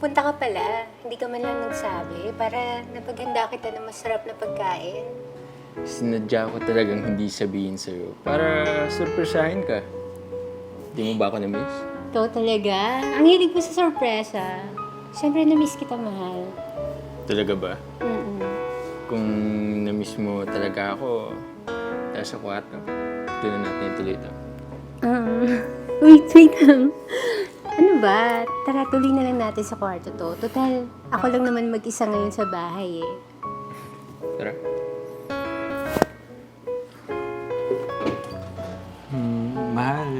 Pupunta ka pala. Hindi ka man lang nagsabi para napaghanda kita ng masarap na pagkain. Sinadya ko talagang hindi sabihin sa'yo para surpresahin ka. Di mo ba ako na-miss? Ito talaga. Ang hilig mo sa sorpresa. Siyempre, na-miss kita, mahal. Talaga ba? Mm-mm. Kung na-miss mo talaga ako, tayo sa kwarto. Doon na natin ituloy ito. Um, wait, wait lang. Ano ba? Tara, tuloy na lang natin sa kwarto to. Total, ako lang naman mag-isa ngayon sa bahay eh. Tara. Hmm, mahal.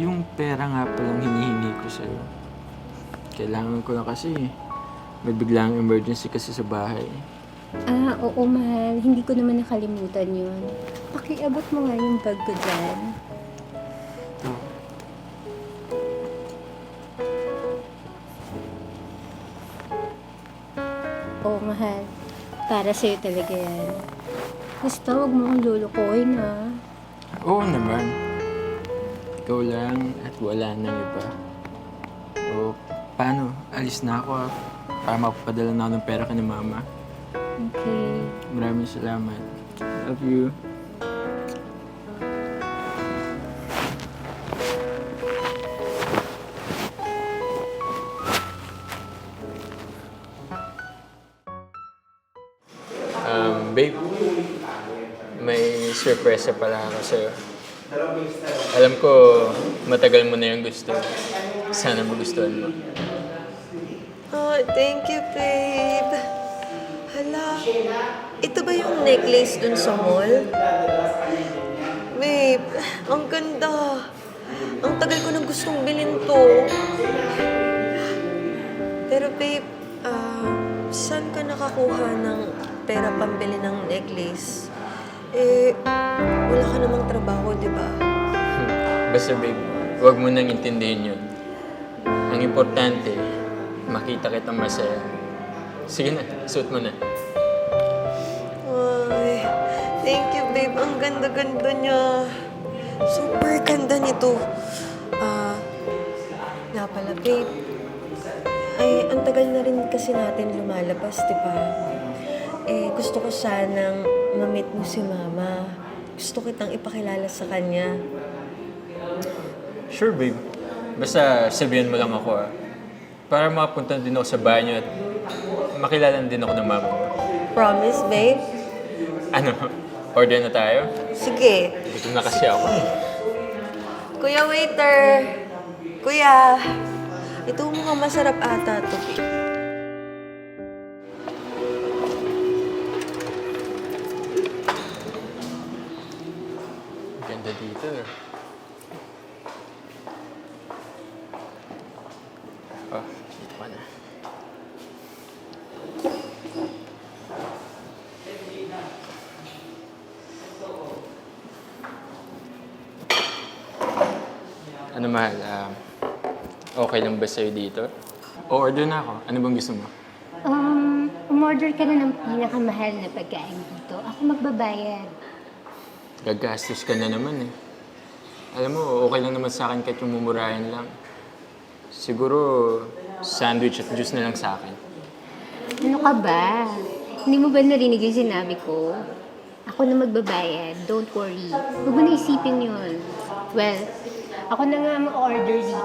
Yung pera nga palang hinihingi ko sa'yo. Kailangan ko na kasi. May biglang emergency kasi sa bahay. Ah, oo, mahal. Hindi ko naman nakalimutan yun. Pakiabot mo nga yung bag ko dyan. Oo, mahal. Para sa'yo talaga yan. Basta huwag mo akong lulukoyin, ha? Oo naman. Ikaw lang at wala nang iba. O, paano? Alis na ako ah. Para mapapadala na ako ng pera ka ni Mama. Okay. Maraming salamat. Love you. Babe, may surprise pala ako sa'yo. Alam ko, matagal mo na yung gusto. Sana magustuhan mo. Oh, thank you, babe. Hala, ito ba yung necklace dun sa mall? Babe, ang ganda. Ang tagal ko nang gustong bilhin to. Pero babe, ah, saan ka nakakuha ng pera pambili ng necklace? Eh, wala ka namang trabaho, di ba? Basta babe, huwag mo nang intindihin yun. Ang importante, makita kitang masaya. Sige na, suot mo na. Ay, thank you, babe. Ang ganda-ganda niya. Super ganda nito. Ah, nga pala, babe. Ay, ang tagal na rin kasi natin lumalabas, di ba? Eh, gusto ko sanang ma-meet mo si mama. Gusto kitang ipakilala sa kanya. Sure babe. Basta sabihan mo lang ako ah. Para makapunta din ako sa bahay niyo at makilala din ako ng mama mo. Promise, babe? Ano, order na tayo? Sige. Gutom na kasi ako. Kuya waiter! Kuya! Ito mukhang masarap ata to. Ganda Oh, dito ka na. Ano mahal, ah, okay lang ba sa'yo dito? O order na ako. Ano bang gusto mo? Um, umorder ka na ng pinakamahal na pagkain dito. Ako magbabayad. Gagastos ka na naman eh. Alam mo, okay lang naman sa akin kahit yung mumurahin lang. Siguro, sandwich at juice na lang sa akin. Ano ka ba? Hindi mo ba narinig yung sinabi ko? Ako na magbabayad. Don't worry. Huwag mo na isipin yun. Well, ako na nga ma-order dito.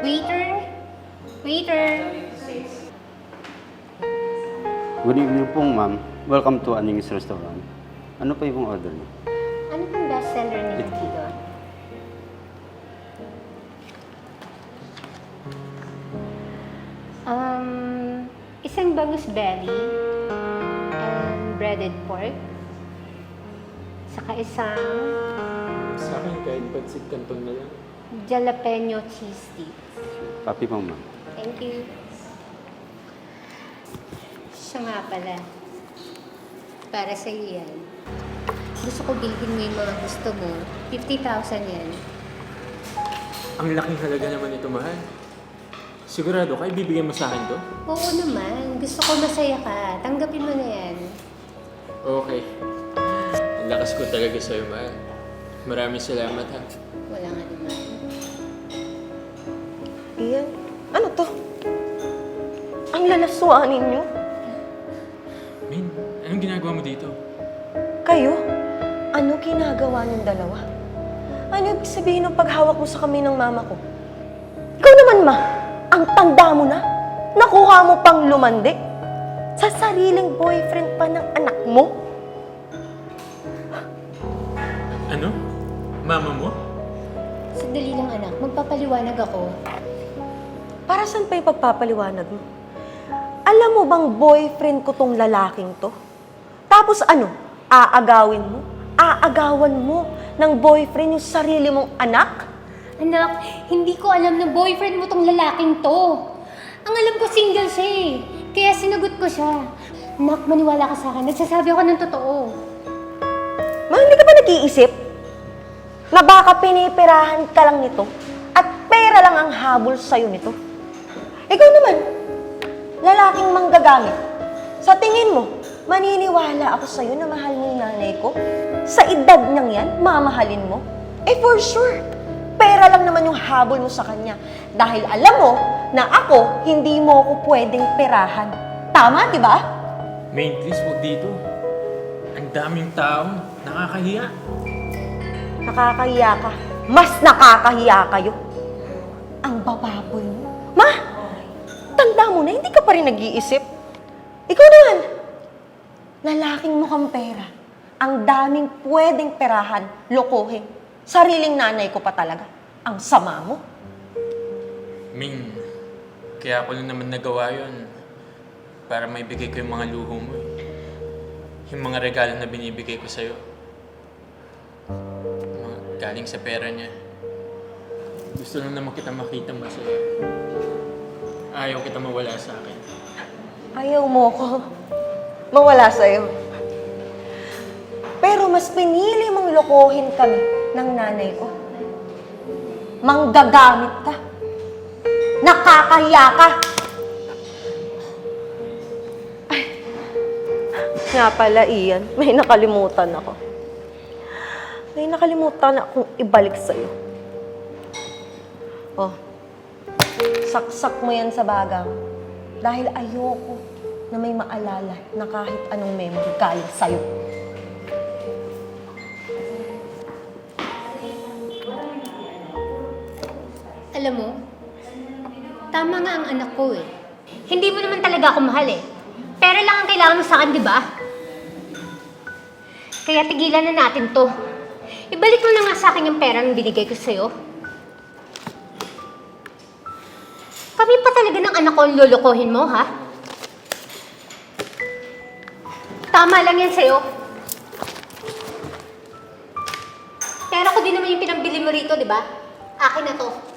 Waiter! Waiter! Good evening po, ma'am. Welcome to Aning's Restaurant. Ano pa yung order niyo? Ano pong bestseller nila dito? Um, isang bangus belly and breaded pork. Saka isang Sa akin, kahit pansit canton na lang. jalapeno cheese sticks. Papi po, ma'am. Thank you. Siya nga pala. Para sa iyo yan. Gusto ko bilhin mo yung mga gusto mo. 50,000 yan. Ang laking halaga naman ito, mahal. Sigurado ka, ibibigay mo sa akin to? Oo naman. Gusto ko masaya ka. Tanggapin mo na yan. Okay. Promise ko talaga sa'yo, mahal. Maraming salamat, ha. Wala nga naman. Iyan, ano to? Ang lalaswanin niyo. Min, anong ginagawa mo dito? Kayo? Ano ginagawa ng dalawa? Ano ibig sabihin ng paghawak mo sa kamay ng mama ko? Ikaw naman, ma. Ang tanda mo na. Nakuha mo pang lumandi. Sa sariling boyfriend pa ng anak mo. Ano? Mama mo? Sandali lang anak, magpapaliwanag ako. Para saan pa yung pagpapaliwanag mo? Alam mo bang boyfriend ko tong lalaking to? Tapos ano? Aagawin mo? Aagawan mo ng boyfriend yung sarili mong anak? Anak, hindi ko alam na boyfriend mo tong lalaking to. Ang alam ko single siya eh. Kaya sinagot ko siya. Nak, maniwala ka sa akin. Nagsasabi ako ng totoo. Ma, hindi ka ba nag-iisip? Na baka pinipirahan ka lang nito at pera lang ang habol sa'yo nito. Ikaw naman, lalaking manggagamit. Sa tingin mo, maniniwala ako sa'yo na mahal mo yung nanay ko? Sa edad niyang yan, mamahalin mo? Eh for sure, pera lang naman yung habol mo sa kanya. Dahil alam mo na ako, hindi mo ako pwedeng perahan. Tama, di ba? Main, please, huwag dito. Ang daming tao. Nakakahiya. Nakakahiya ka. Mas nakakahiya kayo. Ang bababoy mo. Ma, tanda mo na, hindi ka pa rin nag-iisip. Ikaw naman, lalaking mukhang pera. Ang daming pwedeng perahan, lokohin. Sariling nanay ko pa talaga. Ang sama mo. Ming, kaya ako lang naman nagawa yun para maibigay ko yung mga luho mo eh. Yung mga regalo na binibigay ko sa'yo. Mga galing sa pera niya. Gusto lang naman kita makita masaya. Ayaw kita mawala sa akin. Ayaw mo ko mawala sa'yo. Pero mas pinili mong lokohin kami ng nanay ko. Manggagamit ka. Nakakahiya ka. Ay, nga pala, Ian. May nakalimutan ako. May nakalimutan akong ibalik sa'yo. Oh, saksak mo yan sa bagang. Dahil ayoko na may maalala na kahit anong memory galing sa'yo. Alam mo, tama nga ang anak ko eh. Hindi mo naman talaga ako mahal eh. Pera lang ang kailangan mo sa akin, di ba? Kaya tigilan na natin to. Ibalik mo na nga sa akin yung pera na binigay ko sa'yo. Kami pa talaga ng anak ko ang lulukohin mo, ha? Tama lang yan sa'yo. Pera ko din naman yung pinambili mo rito, di ba? Akin na to.